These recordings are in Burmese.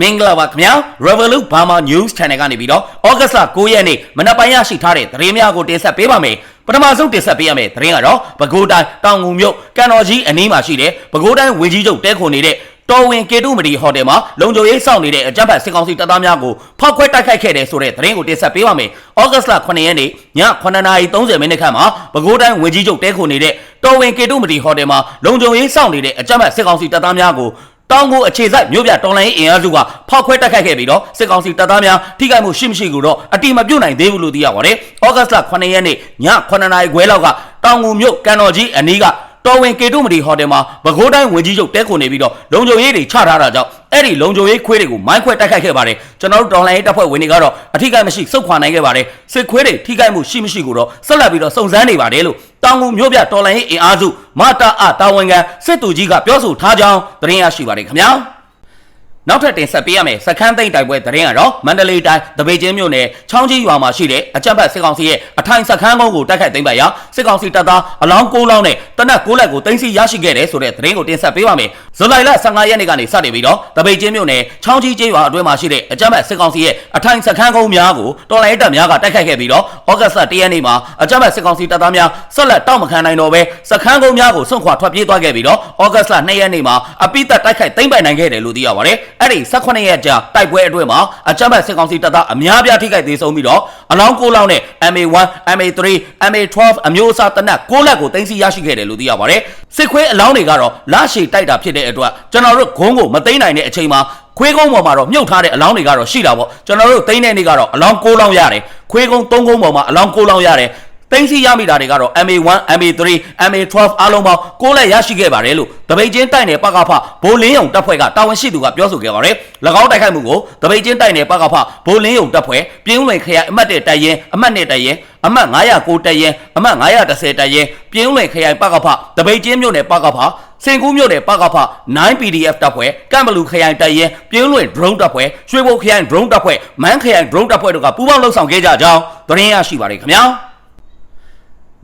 မင်္ဂလာပါခင်ဗျာ Revolut Burma News Channel ကနေပြီးတော့ဩဂတ်စ်လ9ရက်နေ့မနက်ပိုင်းရရှိထားတဲ့သတင်းများကိုတင်ဆက်ပေးပါမယ်ပထမဆုံးတင်ဆက်ပေးရမယ့်သတင်းကတော့ပဲခူးတိုင်းတောင်ငူမြို့ကန်တော်ကြီးအနီးမှာရှိတဲ့ပဲခူးတိုင်းဝင်းကြီးချုပ်တဲခွန်နေတဲ့တော်ဝင်ကေတုမတီဟိုတယ်မှာလုံခြုံရေးစောင့်နေတဲ့အကြမ်းဖက်စစ်ကောင်စီတပ်သားများကိုဖောက်ခွဲတိုက်ခိုက်ခဲ့တဲ့ဆိုတဲ့သတင်းကိုတင်ဆက်ပေးပါမယ်။ဩဂတ်စ်လ9ရက်နေ့ည9:30မိနစ်ခန့်မှာပဲခူးတိုင်းဝင်းကြီးချုပ်တဲခွန်နေတဲ့တော်ဝင်ကေတုမတီဟိုတယ်မှာလုံခြုံရေးစောင့်နေတဲ့အကြမ်းဖက်စစ်ကောင်စီတပ်သားများကို တောင်ကိုအခြေစိုက်မြို့ပြတော်လိုင်းအင်အားစုကဖောက်ခွဲတိုက်ခိုက်ခဲ့ပြီးတော့စစ်ကောင်စီတပ်သားများထိခိုက်မှုရှိမရှိကိုတော့အတိမပြုတ်နိုင်သေးဘူးလို့သိရပါတယ်။ဩဂတ်စ်လ9ရက်နေ့ည9နာရီခွဲလောက်ကတောင်ငူမြို့ကန်တော်ကြီးအနီးကတော်ဝင်ကေတုမတီဟိုတယ်မှာပဲခူးတိုင်းဝင်ကြီးချုပ်တဲခုန်နေပြီးတော့လုံခြုံရေးတွေချထားတာကြောင့် အဲ့ဒီလုံခြုံရေးခွေးတွေကိုမိုင်းခွဲတိုက်ခိုက်ခဲ့ပါတယ်ကျွန်တော်တို့တော်လိုင်းရေးတပ်ဖွဲ့ဝင်တွေကတော့အထိကိမရှိစုခွာနိုင်ခဲ့ပါတယ်စစ်ခွေးတွေထိခိုက်မှုရှိမရှိကိုတော့ဆက်လက်ပြီးတော့စုံစမ်းနေပါတယ်လို့တောင်ငူမြို့ပြတော်လိုင်းရေးအင်အားစုမတာအတာဝန်ခံစစ်သူကြီးကပြောဆိုထားကြောင်းသတင်းရရှိပါတယ်ခင်ဗျာနောက်ထပ်တင်ဆက်ပေးရမယ်စခန်းသိမ်းတိုက်ပွဲသတင်းကတော့မန္တလေးတိုင်းတပိတ်ချင်းမြို့နယ်ချောင်းကြီးရွာမှာရှိတဲ့အကြက်ဘတ်စစ်ကောင်စီရဲ့အထိုင်စခန်းကုန်းကိုတိုက်ခိုက်သိမ်းပိုက်ရာစစ်ကောင်စီတပ်သားအလောင်း၉လောင်းနဲ့တနက်၉လက်ကိုသိမ်းဆီးရရှိခဲ့တယ်ဆိုတဲ့သတင်းကိုတင်ဆက်ပေးပါမယ်ဇူလိုင်လ15ရက်နေ့ကနေစတင်ပြီးတော့တပိတ်ချင်းမြို့နယ်ချောင်းကြီးကျေးရွာအတွင်းမှာရှိတဲ့အကြက်ဘတ်စစ်ကောင်စီရဲ့အထိုင်စခန်းကုန်းများကိုတော်လိုင်းတပ်များကတိုက်ခိုက်ခဲ့ပြီးတော့ဩဂတ်စ်လ1ရက်နေ့မှာအကြက်ဘတ်စစ်ကောင်စီတပ်သားများဆက်လက်တောက်မခံနိုင်တော့ဘဲစခန်းကုန်းများကိုစွန့်ခွာထွက်ပြေးသွားခဲ့ပြီးတော့ဩဂတ်စ်လ2ရက်နေ့မှာအပိသက်တိုက်ခိုက်သိမ်းပိုက်နိုင်ခဲ့တယ်လို့သိရပါတယ်အဲ့ဒီ18ရက်ကြာတိုက်ပွဲအတွင်းမှာအကြမ်းဖက်စစ်ကောင်စီတပ်သားအများပြားထိခိုက်သေးဆုံးပြီးတော့အလောင်း9လောင်းနဲ့ MA1 MA3 MA12 အမျိုးအစားတနက်6လက်ကိုတင်စီရရှိခဲ့တယ်လို့သိရပါတယ် စစ်ခွေးအလောင်းတွေကတော့လရှည်တိုက်တာဖြစ်တဲ့အတွက်ကျွန်တော်တို့ဂုံးကိုမသိမ်းနိုင်တဲ့အချိန်မှာခွေးကုန်းပေါ်မှာတော့မြုပ်ထားတဲ့အလောင်းတွေကတော့ရှိတာပေါ့ကျွန်တော်တို့သိမ်းတဲ့နေ့ကတော့အလောင်း6လောင်းရတယ်ခွေးကုန်း3ကုန်းပေါ်မှာအလောင်း6လောင်းရတယ် သိန်းစီရမိတာတွေကတော့ MA1 MA3 MA12 အားလုံးပေါင်း6လက်ရရှိခဲ့ပါတယ်လို့တပိတ်ချင်းတိုက်နယ်ပကဖဘိုလင်းယုံတပ်ဖွဲ့ကတာဝန်ရှိသူကပြောဆိုခဲ့ပါတယ်၎င်းတိုက်ခိုက်မှုကိုတပိတ်ချင်းတိုက်နယ်ပကဖဘိုလင်းယုံတပ်ဖွဲ့ပြင်းဝင်ခရိုင်အမှတ်1တပ်ရင်အမှတ်2တပ်ရင်အမှတ်909တပ်ရင်အမှတ်910တပ်ရင်ပြင်းဝင်ခရိုင်ပကဖတပိတ်ချင်းမြို့နယ်ပကဖစင်ကူးမြို့နယ်ပကဖ 9PDF တပ်ဖွဲ့ကမ်ဘလူခရိုင်တပ်ရင်ပြင်းလွင် drone တပ်ဖွဲ့ရွှေဘုတ်ခရိုင် drone တပ်ဖွဲ့မန်းခရိုင် drone တပ်ဖွဲ့တို့ကပူးပေါင်းလှုပ်ဆောင်ခဲ့ကြကြောင်းသတင်းရရှိပါတယ်ခင်ဗျာ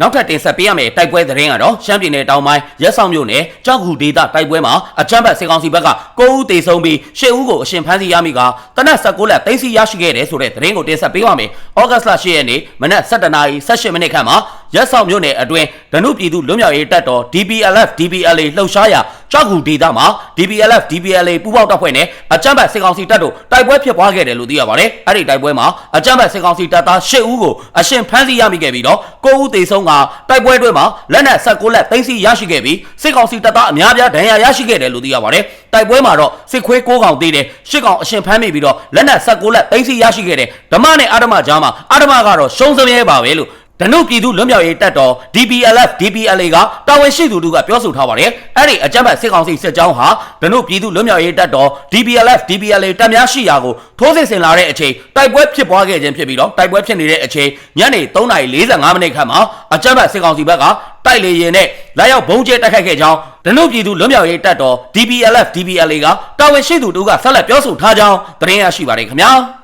နောက်ထပ်တင်ဆက်ပေးရမယ့်တိုက်ပွဲသတင်းကတော့ရှမ်းပြည်နယ်တောင်ပိုင်းရက်ဆောင်မြို့နယ်ကြောက်ကူဒေသတိုက်ပွဲမှာအကြမ်းဖက်စစ်ကောင်စီဘက်က9ဦးသေဆုံးပြီး10ဦးကိုအရှင်ဖမ်းဆီးရမိကတနက်16လက်သိမ်းဆီးရရှိခဲ့တယ်ဆိုတဲ့သတင်းကိုတင်ဆက်ပေးပါမယ်။ဩဂတ်လ10ရက်နေ့မနက်7:18နာရီ18မိနစ်ခန့်မှာ ရက်ဆောင်မြို့နယ်အတွင်းဒနုပြည်သူလွတ်မြောက်ရေးတပ်တော် DPLF DPLA လှုပ်ရှားရာကြောက်ကူဒေသမှာ DPLF DPLA ပူးပေါင်းတပ်ဖွဲ့နဲ့အကြမ်းဖက်စစ်ကောင်စီတပ်တို့တိုက်ပွဲဖြစ်ပွားခဲ့တယ်လို့သိရပါတယ်။အဲ့ဒီတိုက်ပွဲမှာအကြမ်းဖက်စစ်ကောင်စီတပ်သား10ဦးကိုအရှင်ဖမ်းဆီးရမိခဲ့ပြီးတော့9ဦးသေဆုံးကတိုက်ပွဲအတွင်းမှာလက်နက်16လက်သိမ်းဆီးရရှိခဲ့ပြီးစစ်ကောင်စီတပ်သားအများပြားဒဏ်ရာရရှိခဲ့တယ်လို့သိရပါတယ်။တိုက်ပွဲမှာတော့စစ်ခွေး6កောင်သေးတယ်10កောင်အရှင်ဖမ်းမိပြီးတော့လက်နက်16လက်သိမ်းဆီးရရှိခဲ့တယ်ဓမ္မနဲ့အာဓမ္မကြားမှာအာဓမ္မကတော့ရှုံးစမြဲပါပဲလို့ ဒနုပြည်သူလွတ်မြောက်ရေးတပ်တော် DPLF DPLA ကတာဝန်ရှိသူတို့ကပြောဆိုထားပါတယ်။အဲ့ဒီအကြမ်းဖက်စစ်ကောင်စီစစ်ကြောင်းဟာဒနုပြည်သူလွတ်မြောက်ရေးတပ်တော် DPLF DPLA တပ်များရှိရာကိုထိုးစစ်ဆင်လာတဲ့အချိန်တိုက်ပွဲဖြစ်ပွားခဲ့ခြင်းဖြစ်ပြီးတော့တိုက်ပွဲဖြစ်နေတဲ့အချိန်ညနေ3:45မိနစ်ခန့်မှာအကြမ်းဖက်စစ်ကောင်စီဘက်ကတိုက်လေရင်နဲ့လာရောက်ဘုံကျဲတိုက်ခိုက်ခဲ့ကြောင်းဒနုပြည်သူလွတ်မြောက်ရေးတပ်တော် DPLF DPLA ကတာဝန်ရှိသူတို့ကဆက်လက်ပြောဆိုထားကြောင်းသတင်းရရှိပါတယ်ခင်ဗျာ။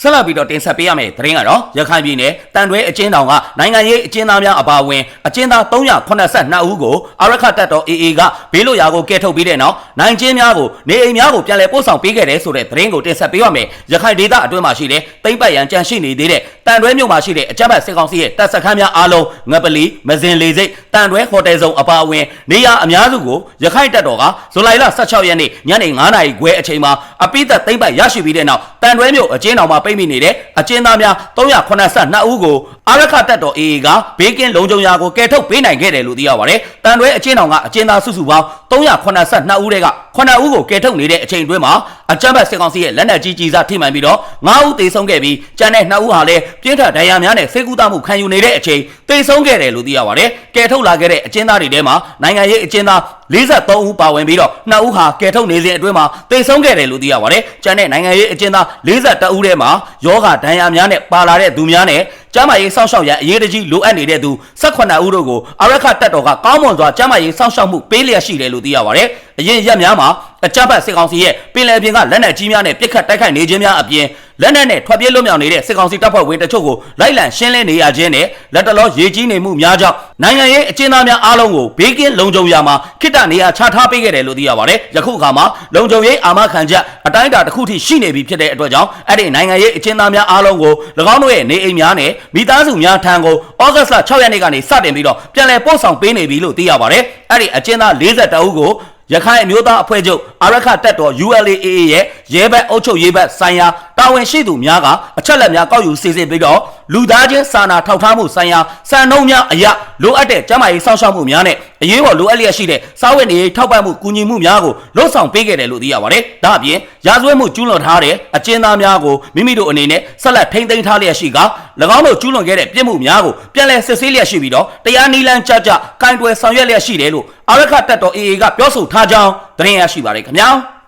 ဆက်လက်ပြီးတော့တင်ဆက်ပေးရမယ့်သတင်းကတော့ရခိုင်ပြည်နယ်တန်တွဲအကျဉ်းတောင်ကနိုင်ငံရေးအကျဉ်းသားများအပါအဝင်အကျဉ်းသား382ဦးကိုအာရခတပ်တော် AA ကဘေးလွတ်ရာကိုကဲထုတ်ပြီးတဲ့နောက်နိုင်ကျင်းများကိုနေအိမ်များကိုပြန်လည်ပို့ဆောင်ပေးခဲ့တယ်ဆိုတဲ့သတင်းကိုတင်ဆက်ပေးရမယ်ရခိုင်ဒေသအတွင်းမှာရှိတဲ့တိမ့်ပတ်ရန်ကြန့်ရှိနေသေးတဲ့တန်တွဲမြို့မှာရှိတဲ့အကြမ်းဖက်စစ်ကောင်စီရဲ့တပ်စခန်းများအားလုံးငပလီမစင်လေစိတ်တန်တွဲဟိုတယ်ဆောင်အပါအဝင်နေရာအများစုကိုရခိုင်တပ်တော်ကဇူလိုင်လ16ရက်နေ့ညနေ9:00နာရီခွဲအချိန်မှာအပိသက်သိမ့်ပတ်ရရှိပြီးတဲ့နောက်တန်တွဲမြို့အကျဉ်းတော်မှာပိတ်မိနေတဲ့အကျဉ်းသားများ382ဦးကိုအာရခတပ်တော် AA ကဘေးကင်းလုံခြုံရာကိုကယ်ထုတ်ပေးနိုင်ခဲ့တယ်လို့သိရပါတယ်။တန်တွဲအကျဉ်းတော်ကအကျဉ်းသားစုစုပေါင်း382ဦးတွေက9ဦးကိုကယ်ထုတ်နေတဲ့အချိန်အတွင်းမှာ အကြမ်းဖက်စစ်ကောင်စီရဲ့လက်နက်ကြီးကြီးစားထိမှန်ပြီးတော့9ဦးသေဆုံးခဲ့ပြီးကျန်တဲ့2ဦးဟာလည်းပြင်းထန်ဒဏ်ရာများနဲ့ဆေးကုသမှုခံယူနေတဲ့အချိန်သေဆုံးခဲ့တယ်လို့သိရပါတယ်။ကယ်ထုတ်လာခဲ့တဲ့အကျဉ်းသားတွေထဲမှာနိုင်ငံရေးအကျဉ်းသား43ဦးပါဝင်ပြီးတော့2ဦးဟာကယ်ထုတ်နေစဉ်အတွင်းမှာသေဆုံးခဲ့တယ်လို့သိရပါတယ်။ကျန်တဲ့နိုင်ငံရေးအကျဉ်းသား42ဦးထဲမှာယောဂဒဏ်ရာများနဲ့ပါလာတဲ့သူများနဲ့ ကျမ်းမာရေးစောင့်ရှောက်ရန်အရေးတကြီးလိုအပ်နေတဲ့သူ18ဦးတို့ကိုအာရခတပ်တော်ကကောင်းမွန်စွာကျမ်းမာရေးစောင့်ရှောက်မှုပေးလျက်ရှိတယ်လို့သိရပါတယ်။အရင်ရက်များမှာအကြမ်းဖက်စစ်ကောင်စီရဲ့ပင်လယ်ပြင်ကလက်နက်ကြီးများနဲ့ပစ်ခတ်တိုက်ခိုက်နေခြင်းများအပြင်လက်နက်နဲ့ထွက်ပြေးလွတ်မြောက်နေတဲ့စစ်ကောင်စီတပ်ဖွဲ့ဝင်တချို့ကိုလိုက်လံရှင်းလင်းနေရခြင်းနဲ့လက်တလောရေကြီးနေမှုများကြောင့်နိုင်ငံရေးအကျဉ်းသားများအားလုံးကိုဘေးကင်းလုံခြုံရာမှာခိတ္တနေရာချထားပေးခဲ့တယ်လို့သိရပါတယ်။ယခုအခါမှာလုံခြုံရေးအာမခံချက်အတိုင်းအတာတစ်ခုထိရှိနေပြီဖြစ်တဲ့အတွက်ကြောင့်အဲ့ဒီနိုင်ငံရေးအကျဉ်းသားများအားလုံးကို၎င်းတို့ရဲ့နေအိမ်များနဲ့မိသားစုများထံကိုဩဂတ်စ်လ6ရက်နေ့ကနေစတင်ပြီးတော့ပြန်လည်ပို့ဆောင်ပေးနေပြီလို့သိရပါတယ်။အဲ့ဒီအကျဉ်းသား42ဦးကိုရခိုင်အမျိုးသားအဖွဲ့ချုပ်အာရခတက်တော် ULAA ရဲ့ရဲဘက်အုပ်ချုပ်ရေးဘက်ဆိုင်ရာတာဝန်ရှိသူများကအချက်လက်များကောက်ယူစီစဉ်ပြီးတော့လူသားချင်းစာနာထောက်ထားမှုဆိုင်ရာစံနှုန်းများအရလိုအပ်တဲ့ကျန်းမာရေးစောင့်ရှောက်မှုများနဲ့အရေးပေါ်လိုအပ်လျက်ရှိတဲ့စားဝတ်နေရေးထောက်ပံ့မှုကူညီမှုများကိုလှုပ်ဆောင်ပေးခဲ့တယ်လို့သိရပါတယ်။ဒါအပြင်ရာဇဝတ်မှုကျူးလွန်ထားတဲ့အကျဉ်းသားများကိုမိမိတို့အနေနဲ့ဆက်လက်ထိန်းသိမ်းထားလျက်ရှိက၎င်းတို့ကျူးလွန်ခဲ့တဲ့ပြစ်မှုများကိုပြန်လည်စစ်ဆေးလျက်ရှိပြီးတော့တရားနည်းလမ်းကြကြကင်တွယ်ဆောင်ရွက်လျက်ရှိတယ်လို့အာရခတက်တော် AA ကပြောဆိုထားကြောင်းသတင်းရရှိပါတယ်ခင်ဗျာ။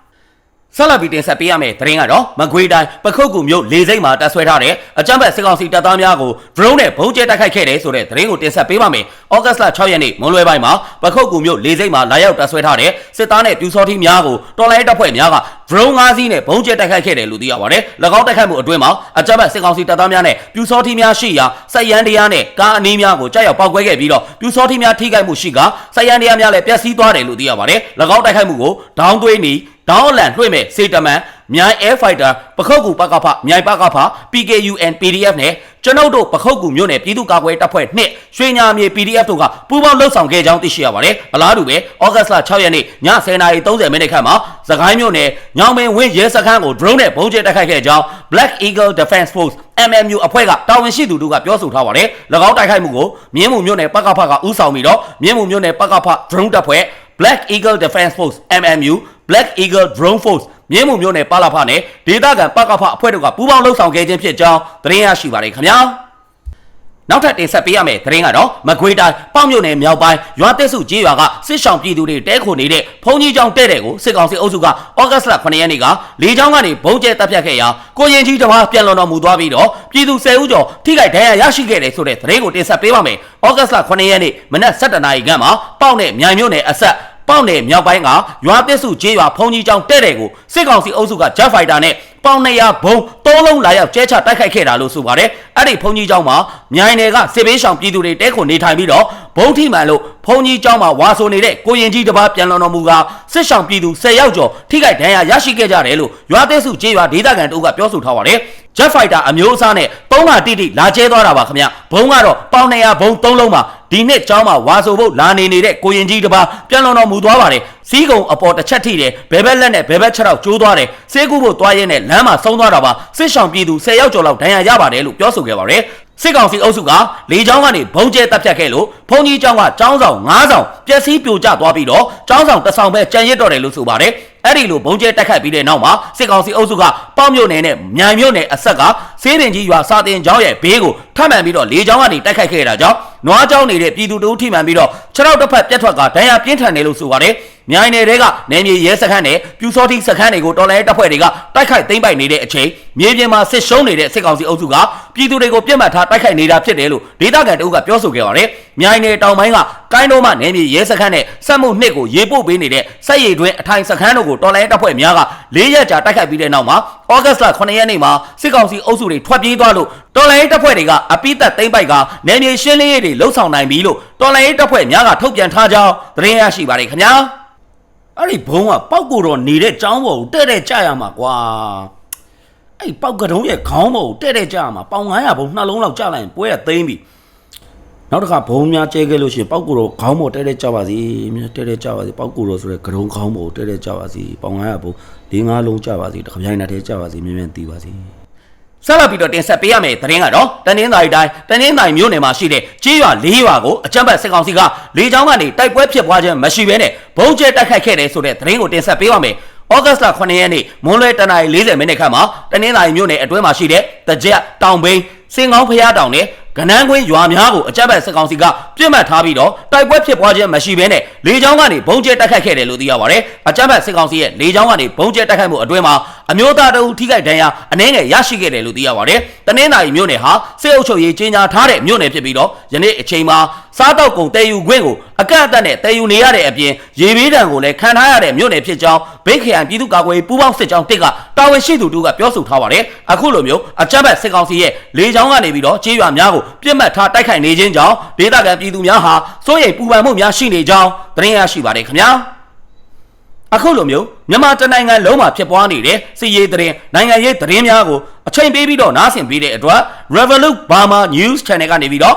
ဆက်လက်ပြီးတင်ဆက်ပေးရမယ့်သတင်းကတော့မကွေးတိုင်းပခုတ်ကူမြို့လေစိမ့်မှာတပ်ဆွဲထားတဲ့အကြမ်းဖက်စစ်ကောင်စီတပ်သားများကို drone နဲ့ဘုံကျဲတိုက်ခိုက်ခဲ့တယ်ဆိုတဲ့သတင်းကိုတင်ဆက်ပေးပါမယ်။ဩဂတ်စ်လ6ရက်နေ့မွန်းလွဲပိုင်းမှာပခုတ်ကူမြို့လေစိမ့်မှာလာရောက်တပ်ဆွဲထားတဲ့စစ်သားနဲ့ပြူစောထီးများကိုတော်လိုင်းတပ်ဖွဲ့များက drone 5စီးနဲ့ဘုံကျဲတိုက်ခိုက်ခဲ့တယ်လို့သိရပါတယ်။၎င်းတိုက်ခိုက်မှုအတွင်းမှာအကြမ်းဖက်စစ်ကောင်စီတပ်သားများနဲ့ပြူစောထီးများရှိရာစက်ရန်တရားနဲ့ကားအနီးများကိုကြားရောက်ပောက်ကွဲခဲ့ပြီးတော့ပြူစောထီးများထိခိုက်မှုရှိကစက်ရန်တရားများလည်းပျက်စီးသွားတယ်လို့သိရပါတယ်။၎င်းတိုက်ခိုက်မှုကိုဒေါင်းသွေးနီ ဒေါင်းအလန်လွှင့်မဲ့စေတမန်မြိုင် Air Fighter ပခုတ်ကူပကဖမြိုင်ပကဖ PKUN PDF နဲ့ကျွန်ုပ်တို့ပခုတ်ကူမြို့နယ်ပြည်သူ့ကာကွယ်တပ်ဖွဲ့နှင့်ရွှေညာမြေ PDF တို့ကပူးပေါင်းလှုပ်ဆောင်ခဲ့ကြောင်းသိရှိရပါတယ်။အလားတူပဲဩဂတ်စ်လ6ရက်နေ့ည10:30မိနစ်ခန့်မှာသခိုင်းမြို့နယ်ညောင်ပင်ဝင်းရဲစခန်းကို drone နဲ့ပုံကျဲတိုက်ခိုက်ခဲ့ကြောင်း Black Eagle Defense Force MMU အဖွဲ့ကတာဝန်ရှိသူတို့ကပြောဆိုထားပါတယ်။၎င်းတိုက်ခိုက်မှုကိုမြင်းမှုမြို့နယ်ပကဖကဥဆောင်ပြီးတော့မြင်းမှုမြို့နယ်ပကဖ drone တပ်ဖွဲ့ Black Eagle Defense Force MMU Black Eagle Drone Force မြင်းမှုမျိုးနဲ့ပါလာဖနဲ့ဒေသခံပကဖအဖွဲ့တို့ကပူးပေါင်းလှုပ်ဆောင်ခဲ့ခြင်းဖြစ်ကြောင်းသတင်းရရှိပါတယ်ခင်ဗျာနောက်ထပ်တင်ဆက်ပေးရမယ့်သတင်းကတော့မကွေးတိုင်းပေါ့မြို့နယ်မြောက်ပိုင်းရွာတက်စုကျေးရွာကစစ်ဆောင်ပြည်သူတွေတဲခိုနေတဲ့ဖုန်ကြီးကျောင်းတဲ့တဲ့ကိုစစ်ကောင်စီအုပ်စုကဩဂတ်စ်လ9ရက်နေ့ကလေကြောင်းကနေဘုံကျဲတပ်ဖြတ်ခဲ့ရာကိုရင်ကြီးတစ်ပါးပြန်လွန်တော်မူသွားပြီးတော့ပြည်သူ10ဦးကျော်ထိခိုက်ဒဏ်ရာရရှိခဲ့တယ်ဆိုတဲ့သတင်းကိုတင်ဆက်ပေးပါမယ်ဩဂတ်စ်လ9ရက်နေ့မနက်7:00နာရီခန့်မှာပေါ့နဲ့မြိုင်မြို့နယ်အဆက် ပေါက်နယ်မြောက်ပိုင်းကရွာပစ်စုကျေးရွာဖုန်ကြီးကျောင်းတဲ့တဲ့ကိုစစ်ကောင်စီအုပ်စုကဂျက်ဖိုက်တာနဲ့ ပေါင်200ဘုံသုံးလုံးလာရောက်ကျဲချတိုက်ခိုက်ခဲ့တာလို့ဆိုပါတယ်အဲ့ဒီဖုန်ကြီးကျောင်းမှာမြိုင်နယ်ကစစ်ဘေးရှောင်ပြည်သူတွေတဲခွန်နေထိုင်ပြီးတော့ဘုံထိမှန်လို့ဖုန်ကြီးကျောင်းမှာဝါဆိုနေတဲ့ကိုရင်ကြီးတစ်ပါးပြန်လွန်တော်မူကစစ်ရှောင်ပြည်သူ10ယောက်ကျော်ထိခိုက်ဒဏ်ရာရရှိခဲ့ကြတယ်လို့ရွာသစ်စုကျေးရွာဒေသခံတို့ကပြောဆိုထားပါတယ်ဂျက်ဖိုက်တာအမျိုးအစားနဲ့သုံးပါတိတိလာကျဲသွားတာပါခင်ဗျဘုံကတော့ပေါင်200ဘုံသုံးလုံးပါဒီနှစ်ကျောင်းမှာဝါဆိုဖို့လာနေနေတဲ့ကိုရင်ကြီးတစ်ပါးပြန်လွန်တော်မူသွားပါတယ် စီးကုံအပေါ်တစ်ချက်ထိတယ်ဘဲဘက်လက်နဲ့ဘဲဘက်ချက်တော့ကျိုးသွားတယ်စေးကူဖို့သွားရင်းနဲ့လမ်းမှာဆုံးသွားတာပါစစ်ဆောင်ပြည်သူ10ယောက်ကျော်လောက်ဒဏ်ရာရပါတယ်လို့ပြောဆိုခဲ့ပါတယ်စစ်ကောင်စီအုပ်စုကလေကြောင်းကနေဘုံကျဲတပ်ဖြတ်ခဲ့လို့ဖုန်ကြီးကျောင်းကကျောင်းဆောင်9ဆောင်ပျက်စီးပြိုကျသွားပြီးတော့ကျောင်းဆောင်တစ်ဆောင်ပဲကြံရစ်တော့တယ်လို့ဆိုပါတယ် အဲ့ဒီလိုဘုံကျဲတက်ခတ်ပြီးတဲ့နောက်မှာစစ်ကောင်စီအုပ်စုကပေါ့မြို့နယ်နဲ့မြိုင်မြို့နယ်အဆက်ကစေးရင်ကြီးရွာစာတင်ကျောင်းရဲ့ဘေးကိုထပ်မံပြီးတော့လေကြောင်းကနေတိုက်ခိုက်ခဲ့တာကြောင့်နွားကျောင်းနေတဲ့ပြည်သူတို့ထိမှန်ပြီးတော့ခြေထောက်တစ်ဖက်ပြတ်ထွက်ကဒဏ်ရာပြင်းထန်တယ်လို့ဆိုပါတယ်မြိုင်နယ်တွေကနေမြေရဲစခန်းနဲ့ပြူစောတိစခန်းတွေကိုတော်လိုင်းတပ်ဖွဲ့တွေကတိုက်ခိုက်သိမ်းပိုက်နေတဲ့အချိန်မြေပြင်မှာစစ်ရှုံးနေတဲ့စစ်ကောင်စီအုပ်စုကပြည်သူတွေကိုပြစ်မှတ်ထားတိုက်ခိုက်နေတာဖြစ်တယ်လို့ဒေသခံတအုပ်ကပြောဆိုခဲ့ပါတယ် မြိုင်နယ်တောင်ပိုင်းကကိုင်းတော်မှနေမြေရဲစခန်းနဲ့စက်မှုနှစ်ကိုရေပို့ပေးနေတဲ့စက်ရည်တွင်းအထိုင်စခန်းတို့ကိုတော်လိုင်းတပ်ဖွဲ့များက၄ရက်ကြာတိုက်ခိုက်ပြီးတဲ့နောက်မှာဩဂတ်စ်လ9ရက်နေ့မှာစစ်ကောင်စီအုပ်စုတွေထွက်ပြေးသွားလို့တော်လိုင်းတပ်ဖွဲ့တွေကအပိသက်သိမ်းပိုက်ကနေမြေရှင်းလင်းရေးတွေလှုပ်ဆောင်နိုင်ပြီလို့တော်လိုင်းတပ်ဖွဲ့များကထုတ်ပြန်ထားကြောင်းသတင်းရရှိပါတယ်ခင်ဗျာအဲ့ဒီဘုံကပောက်ကိုတော့နေတဲ့ចောင်းပေါ်ကိုတဲ့တဲ့ကြရမှာကွာအဲ့ပောက်ကတုံးရဲ့ခေါင်းပေါ်ကိုတဲ့တဲ့ကြရမှာပေါင်900ဘုံနှလုံးလောက်ကြလိုက်ရင်ပွဲကသိမ်းပြီ နောက်တစ်ခါဘုံများကျဲခဲ့လို့ရှိရင်ပောက်ကိုတော့ခေါင်းပေါ်တဲ့တဲ့ကြပါစီမြတဲ့တဲ့ကြပါစီပောက်ကိုတော့ဆိုရဲကတုံးခေါင်းပေါ်တဲ့တဲ့ကြပါစီပေါင်900ဘုံ၄၅လုံးကြပါစီတစ်ခါပြိုင်နဲ့တည်းကြပါစီမြင်မြင်တီးပါစီဆက်လက်ပြီးတော့တင်ဆက်ပေးရမယ့်သတင်းကတော့တနင်္သာရီတိုင်းတနင်္သာရီမြို့နယ်မှာရှိတဲ့ကြေးရွာ၄ရွာကိုအကြမ်းဖက်စစ်ကောင်စီကလေကြောင်းကနေတိုက်ပွဲဖြစ်ပွားခြင်းမရှိဘဲနဲ့ဘုံကျဲတိုက်ခိုက်ခဲ့တယ်ဆိုတဲ့သတင်းကိုတင်ဆက်ပေးပါမယ်။ဩဂတ်စ်လ9ရက်နေ့မွန်းလွဲတနာရီ40မိနစ်ခန့်မှာတနင်္သာရီမြို့နယ်အတွင်းမှာရှိတဲ့တကြက်တောင်ဘိန်းစင်ကောင်းဖျားတောင်နဲ့ ကနန်းကွင်းရွာများကိုအကြမ်းဖက်စစ်ကောင်စီကပြစ်မှတ်ထားပြီးတော့တိုက်ပွဲဖြစ်ပွားခြင်းမရှိဘဲနဲ့လေကြောင်းကနေဘုံကျဲတိုက်ခိုက်ခဲ့တယ်လို့သိရပါတယ်။အကြမ်းဖက်စစ်ကောင်စီရဲ့လေကြောင်းကနေဘုံကျဲတိုက်ခိုက်မှုအတွင်းမှာအမျိုးသားတအုပ်ထိခိုက်ဒဏ်ရာအနည်းငယ်ရရှိခဲ့တယ်လို့သိရပါတယ်။တနင်္သာရီမြို့နယ်ဟာစစ်အုပ်ချုပ်ရေးကြီးညာထားတဲ့မြို့နယ်ဖြစ်ပြီးတော့ယနေ့အချိန်မှာ စားတောက်ကုန်တည်ယူခွင့်ကိုအကန့်အသတ်နဲ့တည်ယူနေရတဲ့အပြင်ရေဘေးဒဏ်ကိုလည်းခံထားရတဲ့မြို့နယ်ဖြစ်ကြောင်းဘိတ်ခရိုင်ပြည်သူ့ကာကွယ်ရေးပူးပေါင်းစစ်ကြောင်းတစ်ကတာဝန်ရှိသူတို့ကပြောဆိုထားပါတယ်အခုလိုမျိုးအကြမ်းဖက်စစ်ကောင်စီရဲ့လေကြောင်းကနေပြီးတော့ကြေးရွာများကိုပြစ်မှတ်ထားတိုက်ခိုက်နေခြင်းကြောင့်ဒေသခံပြည်သူများဟာစိုးရိမ်ပူပန်မှုများရှိနေကြောင်းသတင်းရရှိပါတယ်ခင်ဗျာအခုလိုမျိုးမြန်မာတနိုင်ငံလုံးမှာဖြစ်ပွားနေတဲ့စီရေးသတင်းနိုင်ငံရေးသတင်းများကိုအချိန်ပေးပြီးတော့နားဆင်ပေးတဲ့အတွက် Revolut Burma News Channel ကနေပြီးတော့